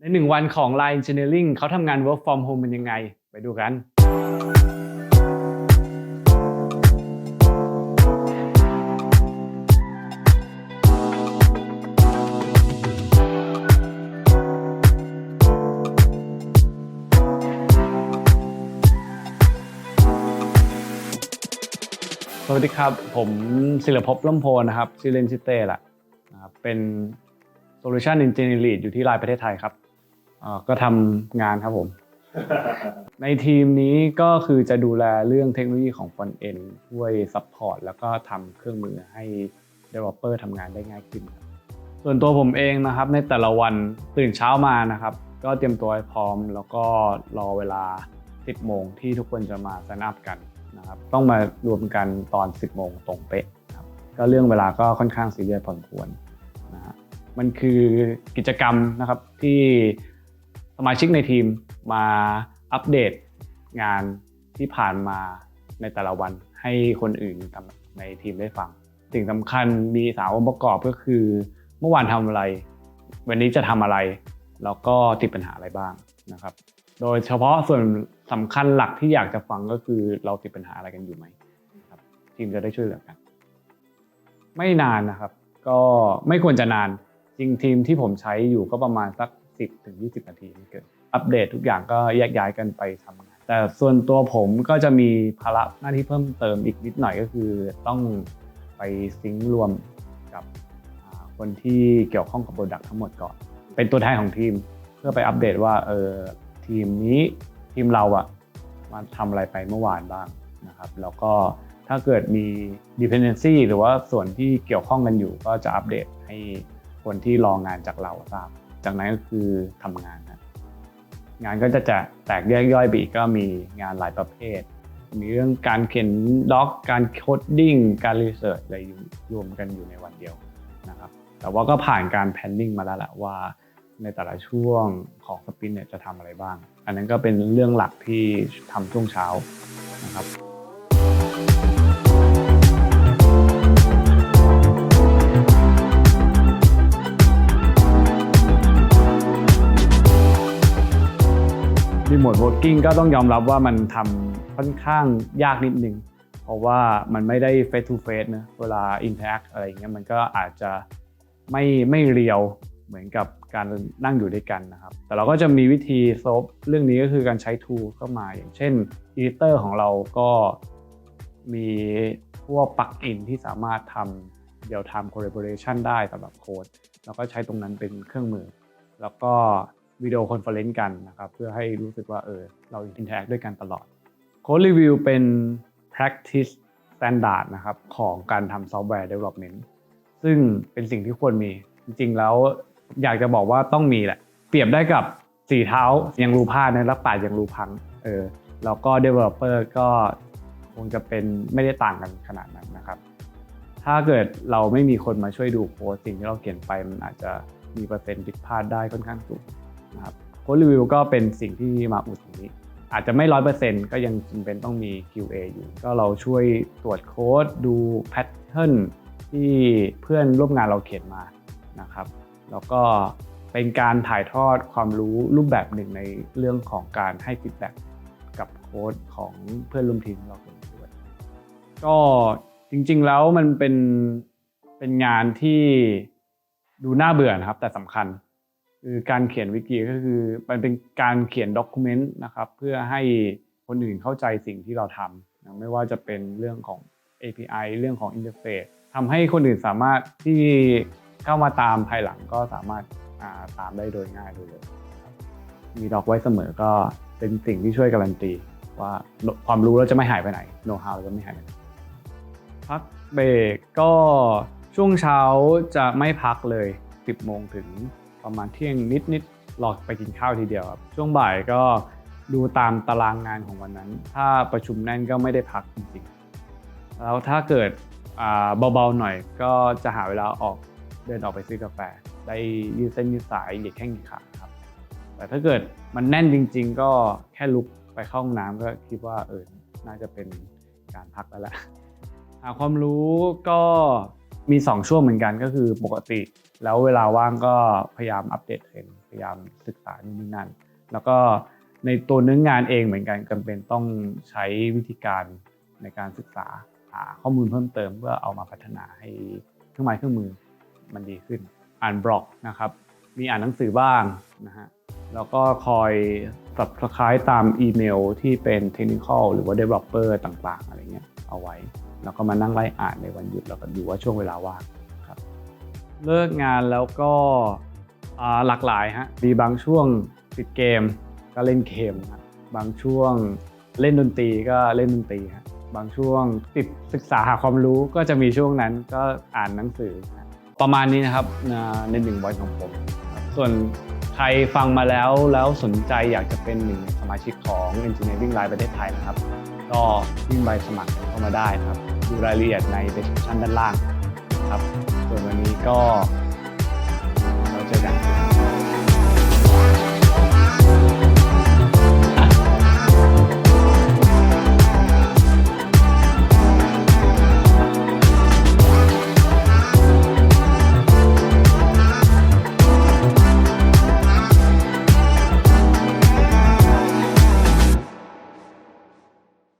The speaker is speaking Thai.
ในหนึ่งวันของ Line Engineering เขาทำงาน work from home เป็นยังไง ไปดูกัน สวัสดีครับ ผมศิลภพล่มโพนะครับชื่อเล่นชื่อเต้แหละนะครับเป็น Solution Engineer Lead อยู่ที่ไลน์ประเทศไทยครับ อ่อก็ทำงานครับผม ในทีมนี้ก็คือจะดูแลเรื่องเทคโนโลยีของ Front End ช่วย Support แล้วก็ทำเครื่องมือให้ Developer ทำงานได้ง่ายขึ้นครับส่วนตัวผมเองนะครับในแต่ละวันตื่นเช้ามานะครับ ก็เตรียมตัวให้พร้อม แล้วก็รอเวลา 10 โมงที่ทุกคนจะมา sign up กันนะครับต้องมารวมกันตอน 10 โมงตรงเป๊ะครับก็เรื่องเวลาก็ค่อนข้างซีเรียสพอสมควรนะฮะมันคือกิจกรรมนะครับที่ สมาชิกในทีมมาอัปเดตงานที่ผ่านมาในแต่ละวันให้คนอื่นในทีมได้ฟัง สิ่งสำคัญมีสามองค์ประกอบก็คือ เมื่อวานทำอะไร วันนี้จะทำอะไร แล้วก็ติดปัญหาอะไรบ้างนะครับ โดยเฉพาะส่วนสำคัญหลักที่อยากจะฟังก็คือเราติดปัญหาอะไรกันอยู่ไหมครับทีมจะได้ช่วยเหลือกัน ไม่นานนะครับ ก็ไม่ควรจะนานจริงทีมที่ผมใช้อยู่ก็ประมาณสัก 10ถึง20 นาทีไม่เกินอัปเดตทุกอย่างก็แยกย้ายกันไปทำงาน แต่ส่วนตัวผมก็จะมีภาระหน้าที่เพิ่มเติมอีกนิดหน่อยก็คือต้องไปซิงค์รวมกับคนที่เกี่ยวข้องกับโปรดักต์ทั้งหมดก่อน เป็นตัวแทนของทีมเพื่อไปอัปเดตว่าเออทีมนี้ทีมเราอะมาทำอะไรไปเมื่อวานบ้างนะครับ แล้วก็ถ้าเกิดมี dependency หรือว่าส่วนที่เกี่ยวข้องกันอยู่ก็จะอัปเดตให้คนที่รองานจากเราทราบ จากนั้นก็คือทำงานนะงานก็จะจะแตกแยกย่อยไปอีกก็มีงานหลายประเภท มีเรื่องการเขียนด็อกการโคดดิ้งการรีเสิร์ชอะไรอยู่รวมกันอยู่ในวันเดียวนะครับแต่ว่าก็ผ่านการแพนนิ่งมาแล้วแหละว่าในแต่ละช่วงของสปินเนี่ยจะทำอะไรบ้าง อันนั้นก็เป็นเรื่องหลักที่ทำช่วงเช้านะครับ โมท w o r k i n g ก็ต้องยอมรับว่ามันทำค่อนข้างยากนิดนึง เพราะว่ามันไม่ได้ face to face นะเวลา interact อะไรอย่างเงี้ยมันก็อาจจะไม่ไม่เรียวเหมือนกับการนั่งอยู่ด้วยกันนะครับ แต่เราก็จะมีวิธีซฟเรื่องนี้ก็คือการใช้ tool เข้ามาอย่างเช่น editor ของเราก็มีพวกปลั๊กอินที่สามารถทำเดียวทำ collaboration ได้สำหรับโค้ดแล้วก็ใช้ตรงนั้นเป็นเครื่องมือ แล้วก็ วิดีโอคอนเฟอเรนซ์กันนะครับเพื่อให้รู้สึกว่าเออเราอินเทอร์แอคด้วยกันตลอดโค้ดรีวิวเป็น practice standard นะครับของการทำซอฟต์แวร์ development ซึ่งเป็นสิ่งที่ควรมีจริงๆแล้วอยากจะบอกว่าต้องมีแหละ เปรียบได้กับสี่เท้ายังรู้พลาดนะแล้วปาดยังรู้พังเออแล้วก็ developer ก็คงจะเป็นไม่ได้ต่างกันขนาดนั้นนะครับ ถ้าเกิดเราไม่มีคนมาช่วยดูโค้ดสิ่งที่เราเขียนไปมันอาจจะมีเปอร์เซ็นต์ผิดพลาดได้ค่อนข้างสูง นะครับโค้ดรีวิวก็เป็นสิ่งที่มาอุดตรงนี้ อาจจะไม่ร้อยเปอร์เซ็นต์ก็ยังจำเป็นต้องมี QA อยู่ ก็เราช่วยตรวจโค้ดดูแพทเทิร์นที่เพื่อนร่วมงานเราเขียนมานะครับแล้วก็เป็นการถ่ายทอดความรู้รูปแบบหนึ่งในเรื่องของการให้ฟีดแบ็กกับโค้ดของเพื่อนร่วมทีมเราคนอื่นด้วย ก็จริงๆแล้วมันเป็นเป็นงานที่ดูน่าเบื่อนะครับแต่สำคัญ คือการเขียนวิกิก็คือมันเป็นการเขียนด็อกิเมนต์นะครับเพื่อให้คนอื่นเข้าใจสิ่งที่เราทำนะไม่ว่าจะเป็นเรื่องของ API เรื่องของ Interface ทำให้คนอื่นสามารถที่เข้ามาตามภายหลังก็สามารถาตามได้โดยง่ายโดยเร็วมีด็อกไว้เสมอก็เป็นสิ่งที่ช่วยการันตีว่าความรู้เราจะไม่หายไปไหนโน้ตฮาวเราจะไม่หายไปไหนพักเบรกก็ช่วงเช้าจะไม่พักเลย 10โมงถึง ประมาณเที่ยงนิดๆหลอกไปกินข้าวทีเดียวครับ ช่วงบ่ายก็ดูตามตารางงานของวันนั้น ถ้าประชุมแน่นก็ไม่ได้พักจริงๆ แล้วถ้าเกิดเบาๆหน่อยก็จะหาเวลาออกเดินออกไปซื้อกาแฟ ได้ยืดเส้นยืดสายเหยียดแข้งเหยียดขาครับ แต่ถ้าเกิดมันแน่นจริง ๆ ก็แค่ลุกไปเข้าห้องน้ำก็คิดว่าเออน่าจะเป็นการพักแล้วแหละหาความรู้ก็มี 2 ช่วงเหมือนกันก็คือปกติ แล้วเวลาว่างก็พยายามอัปเดตเทรนด์ไปยายามศึกษานู่นนี่นั่น แล้วก็ในตัวเนื้องานเองเหมือนกันจำเป็นต้องใช้วิธีการในการศึกษาหาข้อมูลเพิ่มเติมเพื่อเอามาพัฒนาให้เครื่องไม้เครื่องมือมันดีขึ้น อ่านบล็อกนะครับ มีอ่านหนังสือบ้างนะฮะแล้วก็คอย subscribe ตามอีเมลที่เป็น technical หรือว่า developer ต่างๆ อะไรเงี้ยเอาไว้ แล้วก็มานั่งไล่อ่านในวันหยุดแล้วก็ดูว่าช่วงเวลาว่าง เลิกงานแล้วก็หลากหลายฮะมีบางช่วงติดเกมก็เล่นเกมครับบางช่วงเล่นดนตรีก็เล่นดนตรีฮะบางช่วงติดศึกษาหาความรู้ก็จะมีช่วงนั้นก็อ่านหนังสือ ประมาณนี้นะครับในหนึ่งวันของผม ส่วนใครฟังมาแล้วแล้วสนใจอยากจะเป็นหนึ่งสมาชิกของ Engineering Live ประเทศไทยนะครับ ก็ยื่นใบสมัครเข้ามาได้ครับ ดูรายละเอียดใน description ด้านล่างครับ วนวันนี้ก็